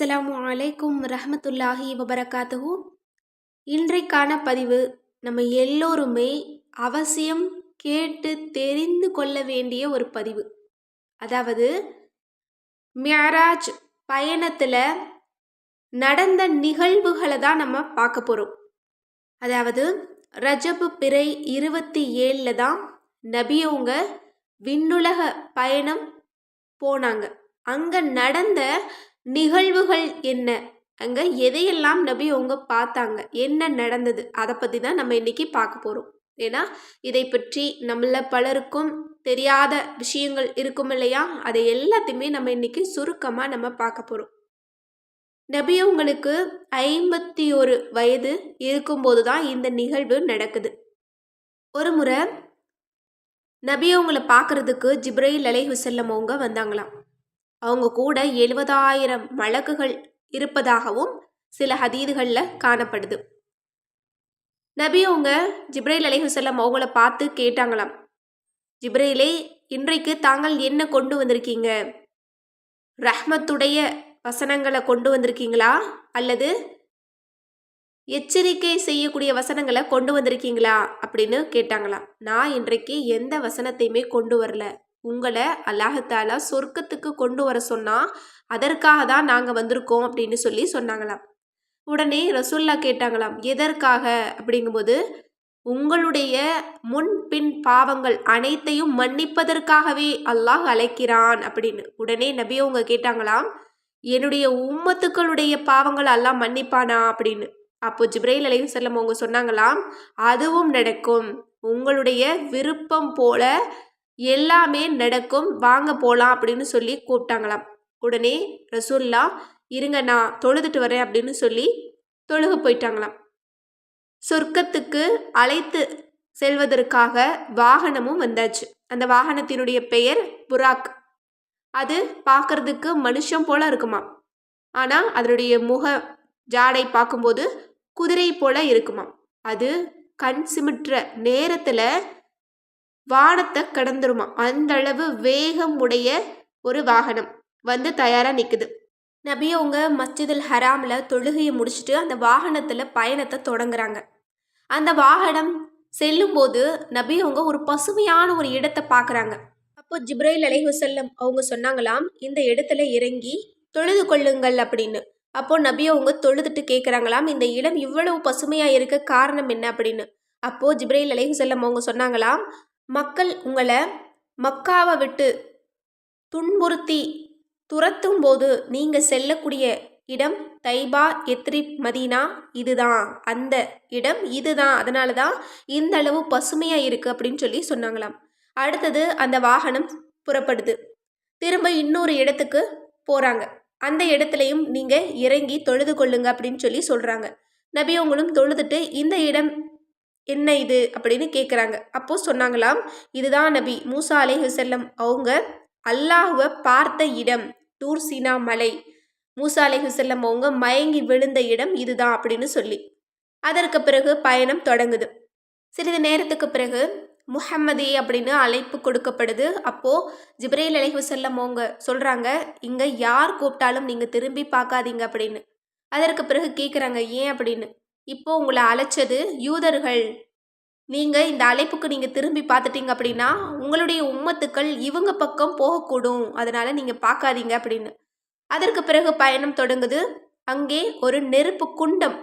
அஸ்ஸலாமு அலைக்கும் ரஹமத்துல்லாஹி வபரகாத்துஹு. இன்றைக்கான பதிவு நம்ம எல்லோருமே அவசியம் கேட்டு தெரிந்து கொள்ள வேண்டிய ஒரு பதிவு. அதாவது மியராஜ் பயணத்தில் நடந்த நிகழ்வுகளை தான் நம்ம பார்க்க போகிறோம் அதாவது ரஜபு பிறை இருபத்தி ஏழில் தான் நபியவங்க விண்ணுலக பயணம் போனாங்க. அங்கே நடந்த நிகழ்வுகள் என்ன? அங்கே எதையெல்லாம் நபி அவங்க பார்த்தாங்க? என்ன நடந்தது? அதை பற்றி தான் நம்ம இன்றைக்கி பார்க்க போகிறோம் ஏன்னா இதை பற்றி நம்மள பலருக்கும் தெரியாத விஷயங்கள் இருக்கும் இல்லையா? அதை எல்லாத்தையுமே நம்ம இன்றைக்கி சுருக்கமாக நம்ம பார்க்க போகிறோம் நபி அவங்களுக்கு ஐம்பத்தி ஒரு வயது இருக்கும்போது தான் இந்த நிகழ்வு நடக்குது. ஒரு முறை நபி அவங்கள பார்க்குறதுக்கு ஜிப்ரையில் அலை ஹுசல்லம் அவங்க வந்தாங்களாம். அவங்க கூட எழுபதாயிரம் வழக்குகள் இருப்பதாகவும் சில ஹதீதுகளில் காணப்படுது. நபி அவங்க ஜிப்ரைல் அலைஹுசல்லம் அவங்கள பார்த்து கேட்டாங்களாம். ஜிப்ரைலே இன்றைக்கு தாங்கள் என்ன கொண்டு வந்திருக்கீங்க? ரஹ்மத்துடைய வசனங்களை கொண்டு வந்திருக்கீங்களா? அல்லது எச்சரிக்கை செய்யக்கூடிய வசனங்களை கொண்டு வந்திருக்கீங்களா? அப்படின்னு கேட்டாங்களாம். நான் இன்றைக்கு எந்த வசனத்தையுமே கொண்டு வரல. உங்களை அல்லாஹாலா சொர்க்கத்துக்கு கொண்டு வர சொன்னால் அதற்காக தான் நாங்கள் வந்திருக்கோம் அப்படின்னு சொல்லி சொன்னாங்களாம். உடனே ரசுல்லா கேட்டாங்களாம் எதற்காக? அப்படிங்கும்போது உங்களுடைய முன்பின் பாவங்கள் அனைத்தையும் மன்னிப்பதற்காகவே அல்லாஹ் அழைக்கிறான் அப்படின்னு. உடனே நபி அவங்க கேட்டாங்களாம் என்னுடைய உம்மத்துக்களுடைய பாவங்கள் அல்லாஹ் மன்னிப்பானா? அப்படின்னு. அப்போ ஜிப்ரைல் அலையும் செல்லம் அவங்க சொன்னாங்களாம் அதுவும் நடக்கும். உங்களுடைய விருப்பம் போல எல்லாமே நடக்கும் வாங்க போகலாம் அப்படின்னு சொல்லி கூப்பிட்டாங்களாம். உடனே ரசூல்லா இருங்க நான் தொழுதுட்டு வரேன் அப்படின்னு சொல்லி தொழுக போயிட்டாங்களாம். சொர்க்கத்துக்கு அழைத்து செல்வதற்காக வாகனமும் வந்தாச்சு. அந்த வாகனத்தினுடைய பெயர் புராக். அது பார்க்கறதுக்கு மனுஷன் போல இருக்குமா ஆனால் அதனுடைய முக ஜாடை பார்க்கும்போது குதிரை போல இருக்குமா அது கண் சிமிட்டுற நேரத்தில் வானத்தை கடந்துருமா. அந்த அளவு வேகம் உடைய ஒரு வாகனம். வந்து தயாராக நிற்குது நபி அவங்க மஸ்ஜிதுல் ஹராமில் தொழுகையை முடிச்சுட்டு அந்த வாகனத்தில் பயணத்தை தொடங்குறாங்க. அந்த வாகனம் செல்லும்போது நபி அவங்க ஒரு பசுமையான ஒரு இடத்தை பார்க்குறாங்க அப்போ ஜிப்ரைல் அலைஹுசல்லம் அவங்க சொன்னாங்களாம் இந்த இடத்துல இறங்கி தொழுது கொள்ளுங்கள் அப்படின்னு. அப்போ நபி அவங்க தொழுதுட்டு கேட்குறாங்களாம் இந்த இடம் இவ்வளவு பசுமையாக இருக்க காரணம் என்ன அப்படின்னு. அப்போது ஜிப்ரைல் அலைஹுசல்லம் அவங்க சொன்னாங்களாம் மக்கள் உங்களை மக்காவை விட்டு துன்புறுத்தி துரத்தும் போது நீங்கள் செல்லக்கூடிய இடம் தைபா எத்ரிப் மதீனா இதுதான். அந்த இடம் இதுதான். அதனால தான் இந்த அளவு பசுமையாக இருக்குது அப்படின்னு சொல்லி சொன்னாங்களாம். அடுத்தது அந்த வாகனம் புறப்படுது. திரும்ப இன்னொரு இடத்துக்கு போகிறாங்க அந்த இடத்துலையும் நீங்கள் இறங்கி தொழுது கொள்ளுங்க அப்படின்னு சொல்லி சொல்கிறாங்க நபியவங்களும் தொழுதுட்டு இந்த இடம் என்ன இது? அப்படின்னு கேட்குறாங்க அப்போது சொன்னாங்களாம் இதுதான் நபி மூசா அலேஹு செல்லம் அவங்க அல்லாஹுவை பார்த்த இடம் தூர் சீனா மலை. மூசா அலேஹு செல்லம் அவங்க மயங்கி விழுந்த இடம் இதுதான் அப்படின்னு சொல்லி. அதற்கு பிறகு பயணம் தொடங்குது. சிறிது நேரத்துக்கு பிறகு முஹம்மதி அப்படின்னு அழைப்பு கொடுக்கப்படுது. அப்போது ஜிப்ரேல் அலைஹு செல்லம் அவங்க சொல்கிறாங்க இங்கே யார் கூப்பிட்டாலும் நீங்கள் திரும்பி பார்க்காதீங்க அப்படின்னு. அதற்கு பிறகு கேட்குறாங்க ஏன்? அப்படின்னு. இப்போ உங்களை அழைச்சது யூதர்கள். நீங்கள் இந்த அழைப்புக்கு நீங்கள் திரும்பி பார்த்துட்டீங்க அப்படின்னா உங்களுடைய உம்மத்துக்கள் இவங்க பக்கம் போகக்கூடும். அதனால் நீங்கள் பார்க்காதீங்க அப்படின்னு. அதற்கு பிறகு பயணம் தொடங்குது. அங்கே ஒரு நெருப்பு குண்டம்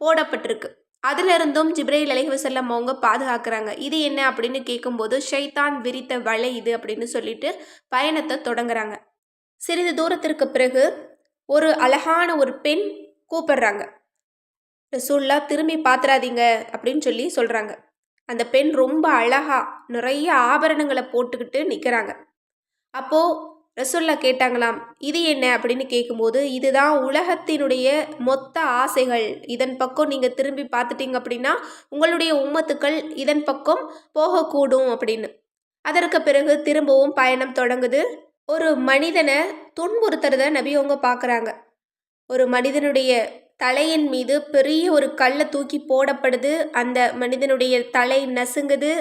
போடப்பட்டிருக்கு. அதிலிருந்தும் ஜிப்ரையில் அலைஹி செல்லம் அவங்க பாதுகாக்கிறாங்க. இது என்ன அப்படின்னு கேட்கும்போது ஷைத்தான் விரித்த வலை இது அப்படின்னு சொல்லிட்டு பயணத்தை தொடங்குறாங்க. சிறிது தூரத்திற்கு பிறகு ஒரு அழகான ஒரு பெண் கூப்பிடுறாங்க. ரசூல்லா திரும்பி பார்த்துறாதீங்க அப்படின்னு சொல்லி சொல்கிறாங்க அந்த பெண் ரொம்ப அழகாக நிறைய ஆபரணங்களை போட்டுக்கிட்டு நிற்கிறாங்க அப்போது ரசுல்லா கேட்டாங்களாம் இது என்ன அப்படின்னு கேட்கும்போது இதுதான் உலகத்தினுடைய மொத்த ஆசைகள். இதன் பக்கம் நீங்கள் திரும்பி பார்த்துட்டீங்க அப்படின்னா உங்களுடைய உம்மத்துக்கள் இதன் பக்கம் போகக்கூடும் அப்படின்னு. அதற்கு பிறகு திரும்பவும் பயணம் தொடங்குது. ஒரு மனிதனை துன்புறுத்துறத நபியவங்க பார்க்குறாங்க ஒரு மனிதனுடைய தலையின் மீது பெரிய ஒரு கல்லை தூக்கி போடப்படுது. அந்த மனிதனுடைய தலை நசுங்குது.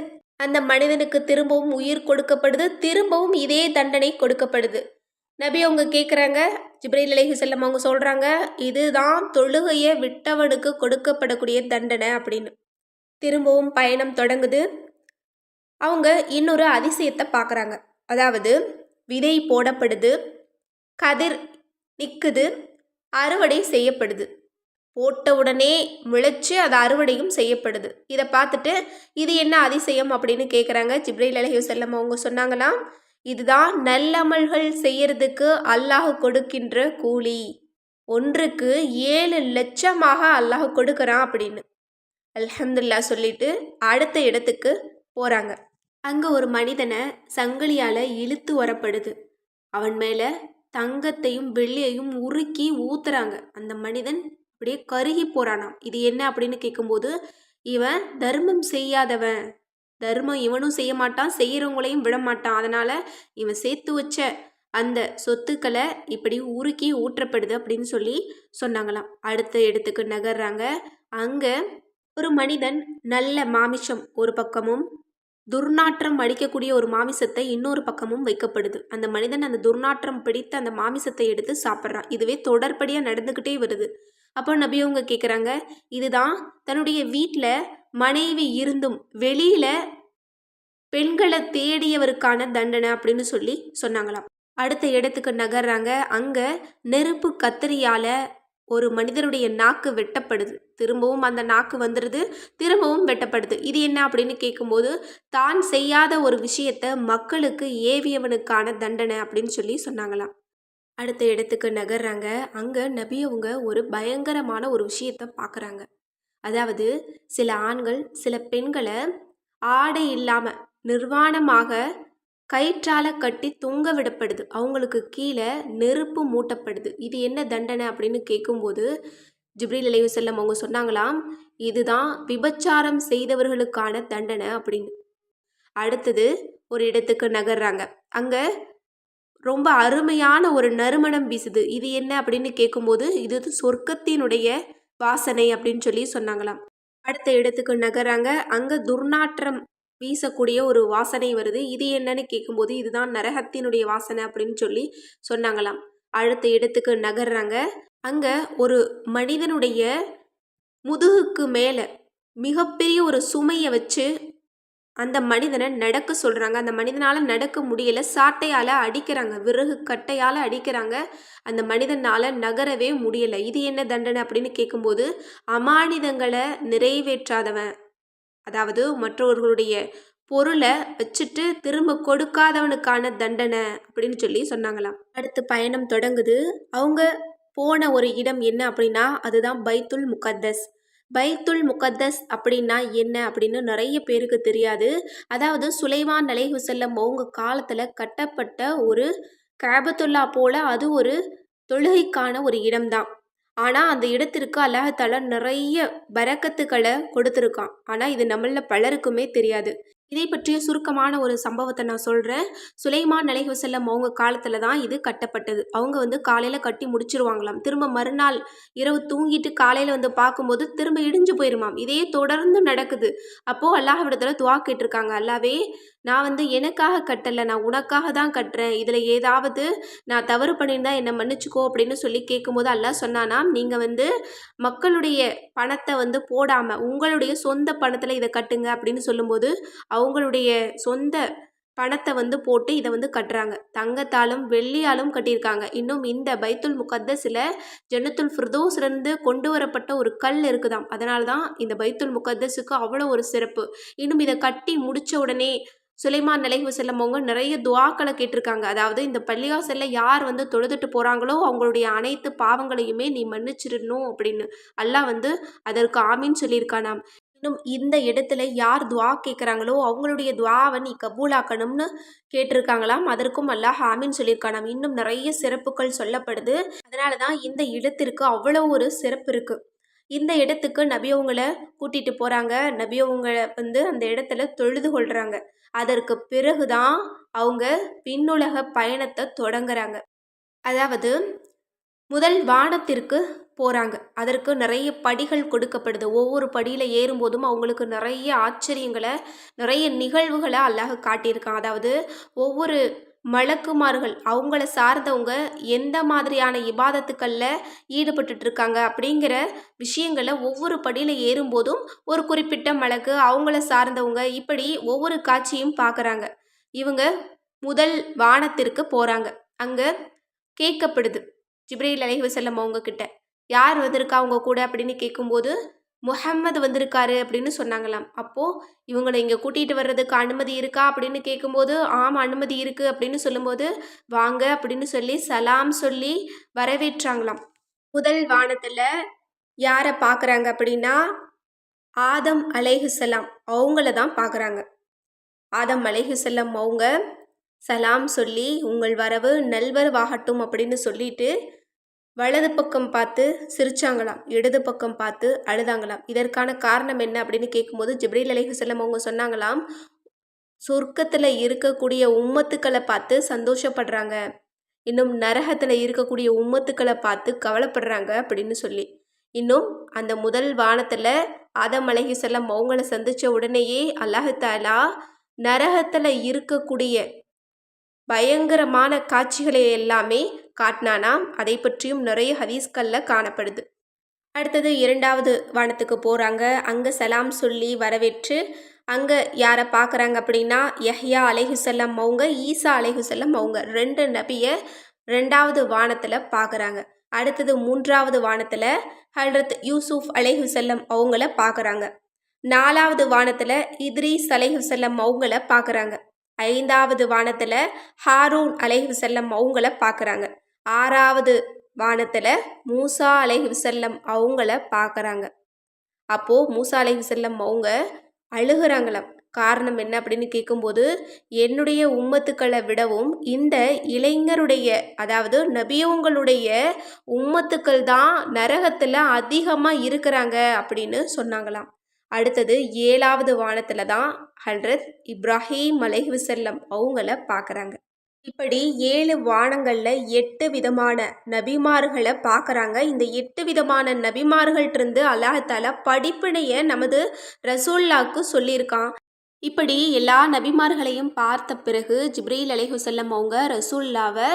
அந்த மனிதனுக்கு திரும்பவும் உயிர் கொடுக்கப்படுது. திரும்பவும் இதே தண்டனை கொடுக்கப்படுது. நபி அவங்க கேட்குறாங்க ஜிப்ரீல் அலஹி செல்லம் அவங்க சொல்கிறாங்க இதுதான் தொழுகையை விட்டவனுக்கு கொடுக்கப்படக்கூடிய தண்டனை அப்படின்னு. திரும்பவும் பயணம் தொடங்குது. அவங்க இன்னொரு அதிசயத்தை பார்க்குறாங்க அதாவது விதை போடப்படுது கதிர் நிற்குது அறுவடை செய்யப்படுது. போட்ட உடனே முளைச்சு அது அறுவடையும் செய்யப்படுது. இதை பார்த்துட்டு இது என்ன அதிசயம் அப்படின்னு கேட்குறாங்க ஜிப்ரீல் அலஹி செல்லம் அவங்க சொன்னாங்களாம் இதுதான் நல்லமல்கள் செய்யறதுக்கு அல்லாஹ் கொடுக்கின்ற கூலி. ஒன்றுக்கு ஏழு லட்சமாக அல்லாஹ் கொடுக்குறான் அப்படின்னு. அல்ஹம்துல்லா சொல்லிட்டு அடுத்த இடத்துக்கு போகிறாங்க அங்கே ஒரு மனிதனை சங்கிலியால் இழுத்து வரப்படுது. அவன் மேலே தங்கத்தையும் வெள்ளியையும் உருக்கி ஊத்துறாங்க. அந்த மனிதன் அப்படியே கருகி போறானாம். இது என்ன அப்படின்னு கேட்கும்போது இவன் தர்மம் செய்யாதவன். தர்மம் இவனும் செய்ய மாட்டான் செய்கிறவங்களையும் விட மாட்டான். அதனால இவன் சேர்த்து வச்ச அந்த சொத்துக்களை இப்படி உருக்கி ஊற்றப்படுது அப்படின்னு சொல்லி சொன்னாங்களாம். அடுத்த இடத்துக்கு நகர்றாங்க. அங்கே ஒரு மனிதன் நல்ல மாமிசம் ஒரு பக்கமும் துர்நாற்றம் அடிக்கக்கூடிய ஒரு மாமிசத்தை இன்னொரு பக்கமும் வைக்கப்படுது. அந்த மனிதன் அந்த துர்நாற்றம் பிடித்து அந்த மாமிசத்தை எடுத்து சாப்பிட்றான். இதுவே தொடர்படியாக நடந்துக்கிட்டே வருது. அப்போ நபியவங்க கேட்குறாங்க இதுதான் தன்னுடைய வீட்டில் மனைவி இருந்தும் வெளியில் பெண்களை தேடியவருக்கான தண்டனை அப்படின்னு சொல்லி சொன்னாங்களாம். அடுத்த இடத்துக்கு நகர்றாங்க. அங்கே நெருப்பு கத்திரியால் ஒரு மனிதனுடைய நாக்கு வெட்டப்படுது. திரும்பவும் அந்த நாக்கு வந்துடுது திரும்பவும் வெட்டப்படுது. இது என்ன அப்படின்னு கேட்கும்போது தான் செய்யாத ஒரு விஷயத்த மக்களுக்கு ஏவியவனுக்கான தண்டனை அப்படின்னு சொல்லி சொன்னாங்களாம். அடுத்த இடத்துக்கு நகர்றாங்க. அங்கே நபியவங்க ஒரு பயங்கரமான ஒரு விஷயத்த பார்க்குறாங்க அதாவது சில ஆண்கள் சில பெண்களை ஆடை இல்லாமல் நிர்வாணமாக கயிற்றால கட்டி தொங்க விடப்படுது. அவங்களுக்கு கீழே நெருப்பு மூட்டப்படுது. இது என்ன தண்டனை அப்படின்னு கேட்கும்போது ஜிப்ரில் அலைவு செல்லம் அவங்க சொன்னாங்களாம் இதுதான் விபச்சாரம் செய்தவர்களுக்கான தண்டனை அப்படின்னு. அடுத்தது ஒரு இடத்துக்கு நகர்றாங்க. அங்கே ரொம்ப அருமையான ஒரு நறுமணம் வீசுது. இது என்ன அப்படின்னு கேட்கும்போது இது சொர்க்கத்தினுடைய வாசனை அப்படின்னு சொல்லி சொன்னாங்களாம். அடுத்த இடத்துக்கு நகர்றாங்க அங்கே துர்நாற்றம் வீசக்கூடிய ஒரு வாசனை வருது. இது என்னன்னு கேட்கும்போது இதுதான் நரகத்தினுடைய வாசனை அப்படின்னு சொல்லி சொன்னாங்களாம். அடுத்த இடத்துக்கு நகர்றாங்க. அங்கே ஒரு மனிதனுடைய முதுகுக்கு மேலே மிகப்பெரிய ஒரு சுமையை வச்சு அந்த மனிதனை நடக்க சொல்கிறாங்க அந்த மனிதனால் நடக்க முடியலை. சாட்டையால் அடிக்கிறாங்க. விறகு கட்டையால் அடிக்கிறாங்க. அந்த மனிதனால் நகரவே முடியலை. இது என்ன தண்டனை அப்படின்னு கேட்கும்போது அமானிதங்களை நிறைவேற்றாதவன் அதாவது மற்றவர்களுடைய பொருளை வச்சுட்டு திரும்ப கொடுக்காதவனுக்கான தண்டனை அப்படின்னு சொல்லி சொன்னாங்களாம். அடுத்து பயணம் தொடங்குது. அவங்க போன ஒரு இடம் என்ன அப்படின்னா அதுதான் பைத்துல் முகத்தஸ். பைத்துல் முகத்தஸ் அப்படின்னா என்ன அப்படின்னு நிறைய பேருக்கு தெரியாது. அதாவது சுலைமான் அலைஹுசல்லம் அவங்க காலத்தில் கட்டப்பட்ட ஒரு கேபத்துல்லா போல அது ஒரு தொழுகைக்கான ஒரு இடம்தான். ஆனால் அந்த இடத்திற்கு அல்லாஹால நிறைய பரக்கத்துக்களை கொடுத்துருக்கான். ஆனால் இது நம்மள பலருக்குமே தெரியாது. இதை பற்றிய சுருக்கமான ஒரு சம்பவத்தை நான் சொல்கிறேன் சுலைமான் நிலைகு செல்லம் அவங்க காலத்தில் தான் இது கட்டப்பட்டது. அவங்க வந்து காலையில் கட்டி முடிச்சிருவாங்களாம். திரும்ப மறுநாள் இரவு தூங்கிட்டு காலையில் வந்து பார்க்கும்போது திரும்ப இடிஞ்சு போயிருமாம். இதையே தொடர்ந்து நடக்குது. அப்போது அல்லாஹ்விடத்தில் துவா கேட்டிருக்காங்க. அல்லாவே நான் வந்து எனக்காக கட்டலை நான் உனக்காக தான் கட்டுறேன். இதில் ஏதாவது நான் தவறு பண்ணியிருந்தா என்னை மன்னிச்சுக்கோ அப்படின்னு சொல்லி கேட்கும்போது அல்லாஹ் சொன்னானாம் நீங்கள் வந்து மக்களுடைய பணத்தை வந்து போடாமல் உங்களுடைய சொந்த பணத்தில் இதை கட்டுங்க அப்படின்னு சொல்லும்போது அவங்களுடைய சொந்த பணத்தை வந்து போட்டு இதை வந்து கட்டுறாங்க. தங்கத்தாலும் வெள்ளியாலும் கட்டியிருக்காங்க. இன்னும் இந்த பைத்துல் முகத்தஸில் ஜன்னத்துல் ஃபிர்தோஸ்லேருந்து கொண்டு வரப்பட்ட ஒரு கல் இருக்குதாம். அதனால தான் இந்த பைத்துல் முகத்தஸுக்கு அவ்வளோ ஒரு சிறப்பு. இன்னும் இதை கட்டி முடித்த உடனே சுலைமான் நிலைவு செல்லமவங்க நிறைய துவாக்களை கேட்டிருக்காங்க. அதாவது இந்த பள்ளிவாசல்ல யார் வந்து தொழுதுட்டு போகிறாங்களோ அவங்களுடைய அனைத்து பாவங்களையுமே நீ மன்னிச்சிடணும் அப்படின்னு. அல்லாஹ் வந்து அதற்கு ஆமின்னு சொல்லியிருக்கானாம். இன்னும் இந்த இடத்துல யார் துவா கேட்குறாங்களோ அவங்களுடைய துவாவை நீ கபூலாக்கணும்னு கேட்டிருக்காங்களாம். அதற்கும் அல்லாஹ் ஆமின்னு சொல்லியிருக்கானாம் இன்னும் நிறைய சிறப்புகள் சொல்லப்படுது. அதனால தான் இந்த இடத்திற்கு அவ்வளோ ஒரு சிறப்பு இருக்குது இந்த இடத்துக்கு நபியவங்களை கூட்டிகிட்டு போகிறாங்க நபியவங்களை வந்து அந்த இடத்துல தொழுது கொள்கிறாங்க அதற்கு பிறகுதான் அவங்க விண்ணுலக பயணத்தை தொடங்குறாங்க. அதாவது முதல் வானத்திற்கு போகிறாங்க அதற்கு நிறைய படிகள் கொடுக்கப்படுது. ஒவ்வொரு படியில் ஏறும்போதும் அவங்களுக்கு நிறைய ஆச்சரியங்களை நிறைய நிகழ்வுகளை அல்லாஹ் காட்டியிருக்கான். அதாவது ஒவ்வொரு மலக்குமார்கள் அவங்கள சார்ந்தவங்க எந்த மாதிரியான இபாதத்துக்களில் ஈடுபட்டுட்டு இருக்காங்க அப்படிங்கிற விஷயங்களை ஒவ்வொரு படியில் ஏறும்போதும் ஒரு குறிப்பிட்ட மலக்கு அவங்கள சார்ந்தவங்க இப்படி ஒவ்வொரு காட்சியும் பார்க்குறாங்க. இவங்க முதல் வானத்திற்கு போகிறாங்க அங்கே கேட்கப்படுது. ஜிப்ரீல் அலஹி வசல்லம் அவங்கக்கிட்ட யார் வந்திருக்கா அவங்க கூட? அப்படின்னு கேட்கும்போது முஹம்மது வந்திருக்காரு அப்படின்னு சொன்னாங்களாம். அப்போது இவங்களை இங்கே கூட்டிகிட்டு வர்றதுக்கு அனுமதி இருக்கா? அப்படின்னு கேட்கும்போது ஆம் அனுமதி இருக்குது அப்படின்னு சொல்லும்போது வாங்க அப்படின்னு சொல்லி சலாம் சொல்லி வரவேற்றாங்களாம். முதல் வானத்தில் யாரை பார்க்குறாங்க அப்படின்னா ஆதம் அலைஹுசலாம் அவங்கள தான் பார்க்குறாங்க ஆதம் அலைஹுசல்லாம் அவங்க சலாம் சொல்லி உங்கள் வரவு நல்வரவாகட்டும் அப்படின்னு சொல்லிட்டு வலது பக்கம் பார்த்து சிரிச்சாங்களாம் இடது பக்கம் பார்த்து அழுதாங்களாம். இதற்கான காரணம் என்ன அப்படின்னு கேட்கும்போது ஜிப்ரீல் அலைஹுசல்லம் அவங்க சொன்னாங்களாம் சொர்க்கத்தில் இருக்கக்கூடிய உம்மத்துக்களை பார்த்து சந்தோஷப்படுறாங்க. இன்னும் நரகத்தில் இருக்கக்கூடிய உம்மத்துக்களை பார்த்து கவலைப்படுறாங்க அப்படின்னு சொல்லி. இன்னும் அந்த முதல் வானத்தில் ஆதம் செல்லம் அவங்கள சந்தித்த உடனேயே அல்லாஹாலா நரகத்தில் இருக்கக்கூடிய பயங்கரமான காட்சிகளை எல்லாமே காட்டினானா அதை பற்றியும் நிறைய ஹதீஸ்களில் காணப்படுது. அடுத்தது இரண்டாவது வானத்துக்கு போகிறாங்க அங்கே சலாம் சொல்லி வரவேற்று அங்கே யாரை பார்க்குறாங்க அப்படின்னா யஹ்யா அலைஹுசல்லம் அவங்க ஈசா அலைஹுசல்லம் அவங்க ரெண்டு நபியை ரெண்டாவது வானத்தில் பார்க்குறாங்க. அடுத்தது மூன்றாவது வானத்தில் ஹல்ரத் யூசுஃப் அலைஹுசல்லம் அவங்கள பார்க்குறாங்க. நாலாவது வானத்தில் இத்ரீஸ் அலைஹுசல்லம் அவங்கள பார்க்குறாங்க. ஐந்தாவது வானத்தில் ஹாரூன் அலைஹுசல்லம் அவங்கள பார்க்குறாங்க ஆறாவது வானத்தில் மூசா அலைஹுசல்லம் அவங்கள பார்க்குறாங்க அப்போது மூசா அலைஹுசல்லம் அவங்க அழுகிறாங்களாம். காரணம் என்ன அப்படின்னு கேட்கும்போது என்னுடைய உம்மத்துக்களை விடவும் இந்த இளைஞருடைய அதாவது நபியவங்களுடைய உம்மத்துக்கள் தான் நரகத்தில் அதிகமாக இருக்கிறாங்க அப்படின்னு சொன்னாங்களாம். அடுத்தது ஏழாவது வானத்தில் தான் ஹல்ரத் இப்ராஹிம் அலைஹுசல்லம் அவங்கள பார்க்குறாங்க இப்படி ஏழு வானங்களில் எட்டு விதமான நபிமார்களை பார்க்குறாங்க இந்த எட்டு விதமான நபிமார்கள்ட்டிருந்து அல்லாஹால படிப்பினையை நமது ரசூல்லாவுக்கு சொல்லியிருக்கான். இப்படி எல்லா நபிமார்களையும் பார்த்த பிறகு ஜிப்ரீல் அலைஹுசல்லம் அவங்க ரசூல்லாவை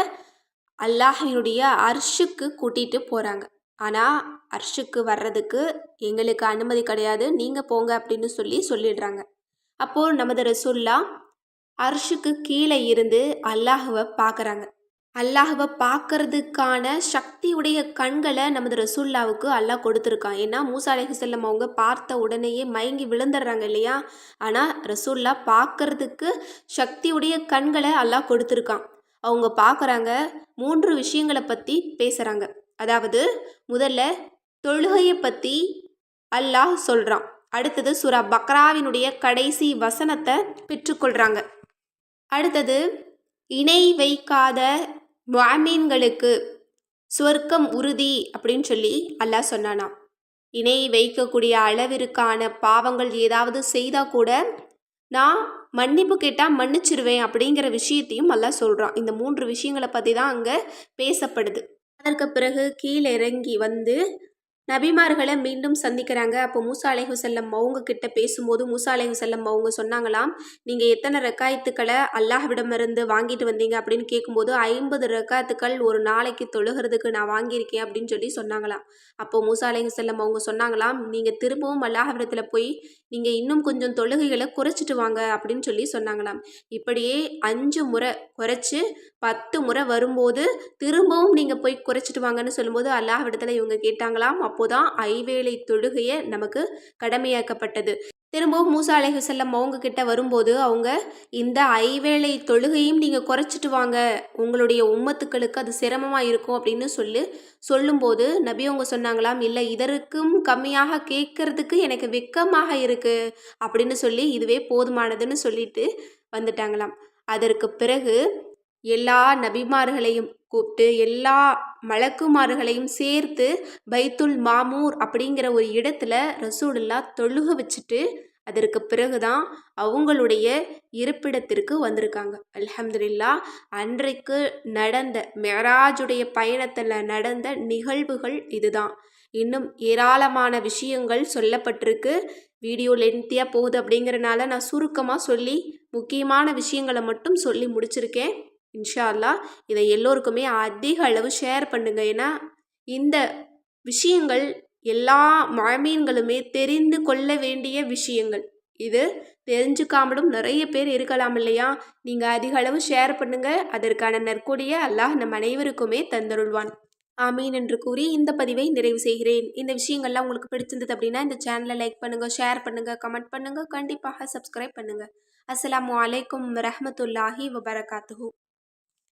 அல்லாஹினுடைய அர்ஷுக்கு கூட்டிகிட்டு போகிறாங்க ஆனால் அர்ஷுக்கு வர்றதுக்கு எங்களுக்கு அனுமதி கிடையாது. நீங்கள் போங்க அப்படின்னு சொல்லி சொல்லிடுறாங்க. அப்போது நமது ரசூல்லா அர்ஷுக்கு கீழே இருந்து அல்லாஹுவை பார்க்குறாங்க. அல்லாஹுவை பார்க்கறதுக்கான சக்தியுடைய கண்களை நமது ரசூல்லாவுக்கு அல்லாஹ் கொடுத்துருக்கான் ஏன்னா மூசா அலைஹிசல்லம் அவங்க பார்த்த உடனேயே மயங்கி விழுந்துடுறாங்க இல்லையா? ஆனால் ரசூல்லா பார்க்கறதுக்கு சக்தியுடைய கண்களை அல்லாஹ் கொடுத்துருக்கான். அவங்க பார்க்குறாங்க மூன்று விஷயங்களை பற்றி பேசுகிறாங்க அதாவது முதல்ல தொழுகையை பற்றி அல்லாஹ் சொல்கிறான் அடுத்தது சுரா பக்ராவினுடைய கடைசி வசனத்தை பெற்றுக்கொள்கிறாங்க அடுத்தது இணை வைக்காத மாமீன்களுக்கு சொர்க்கம் உறுதி அப்படின்னு சொல்லி அல்லாஹ் சொன்னானா இணை வைக்கக்கூடிய அளவிற்கான பாவங்கள் ஏதாவது செய்தால் கூட நான் மன்னிப்பு கேட்டால் மன்னிச்சிருவேன் அப்படிங்கிற விஷயத்தையும் அல்லாஹ் சொல்கிறான் இந்த மூன்று விஷயங்களை பற்றி தான் அங்கே பேசப்படுது. அதற்கு பிறகு கீழே இறங்கி வந்து நபிமார்களை மீண்டும் சந்திக்கிறாங்க. அப்போ மூசா அலைஹு செல்லம் அவங்க கிட்ட பேசும்போது மூசா அலைஹு செல்லம் அவங்க சொன்னாங்களாம் நீங்கள் எத்தனை ரெக்காயத்துக்களை அல்லாஹ்விடமிருந்து வாங்கிட்டு வந்தீங்க? அப்படின்னு கேட்கும்போது ஐம்பது ரக்காயத்துக்கள் ஒரு நாளைக்கு தொழுகிறதுக்கு நான் வாங்கியிருக்கேன் அப்படின்னு சொல்லி சொன்னாங்களாம். அப்போ மூசா அலைஹு செல்லம் அவங்க சொன்னாங்களாம் நீங்கள் திரும்பவும் அல்லாஹ்விடத்தில் போய் நீங்கள் இன்னும் கொஞ்சம் தொழுகைகளை குறைச்சிட்டு வாங்க அப்படின்னு சொல்லி சொன்னாங்களாம். இப்படியே அஞ்சு முறை குறைச்சி பத்து முறை வரும்போது திரும்பவும் நீங்கள் போய் குறைச்சிட்டு வாங்கன்னு சொல்லும்போது அல்லாஹ் விடத்தில் இவங்க கேட்டாங்களாம். அப்போதான் ஐவேளை தொழுகையை நமக்கு கடமையாக்கப்பட்டது. திரும்பவும் மூசா அலைஹி செல்லம் அவங்க கிட்ட வரும்போது அவங்க இந்த ஐவேளை தொழுகையும் நீங்கள் குறைச்சிட்டு வாங்க. உங்களுடைய உம்மத்துக்களுக்கு அது சிரமமாக இருக்கும் அப்படின்னு சொல்லி சொல்லும்போது நபி அவங்க சொன்னாங்களாம் இல்லை இதற்கும் கம்மியாக கேட்கறதுக்கு எனக்கு வெக்கமாக இருக்குது அப்படின்னு சொல்லி இதுவே போதுமானதுன்னு சொல்லிட்டு வந்துட்டாங்களாம். அதற்கு பிறகு எல்லா நபிமார்களையும் கூப்பிட்டு எல்லா மலக்குமார்களையும் சேர்த்து பைத்துல் மாமூர் அப்படிங்கிற ஒரு இடத்துல ரசூலுல்லா தொழுக வச்சுட்டு அதற்கு பிறகு தான் அவங்களுடைய இருப்பிடத்திற்கு வந்திருக்காங்க. அல்ஹம்துலில்லா அன்றைக்கு நடந்த மெராஜுடைய பயணத்தில் நடந்த நிகழ்வுகள் இதுதான். இன்னும் ஏராளமான விஷயங்கள் சொல்லப்பட்டிருக்கு. வீடியோ லென்த்தியாக போகுது அப்படிங்கிறனால நான் சுருக்கமாக சொல்லி முக்கியமான விஷயங்களை மட்டும் சொல்லி முடிச்சிருக்கேன். இன்ஷா அல்லாஹ் இதை எல்லோருக்குமே அதிக அளவு ஷேர் பண்ணுங்கள் ஏன்னா இந்த விஷயங்கள் எல்லா மாமீன்களுமே தெரிந்து கொள்ள வேண்டிய விஷயங்கள். இது தெரிஞ்சுக்காமலும் நிறைய பேர் இருக்கலாம் இல்லையா? நீங்கள் அதிக அளவு ஷேர் பண்ணுங்கள் அதற்கான நற்கொடிய அல்லாஹ் நம் அனைவருக்குமே தந்தருள்வான். ஆமீன் என்று கூறி இந்த பதிவை நிறைவு செய்கிறேன். இந்த விஷயங்கள்லாம் உங்களுக்கு பிடிச்சிருந்தது அப்படின்னா இந்த சேனலை லைக் பண்ணுங்கள் ஷேர் பண்ணுங்கள் கமெண்ட் பண்ணுங்கள் கண்டிப்பாக சப்ஸ்கிரைப் பண்ணுங்கள் அஸ்ஸலாமு அலைக்கும் வரமத்துல்லாஹி வபரகாத்துஹு.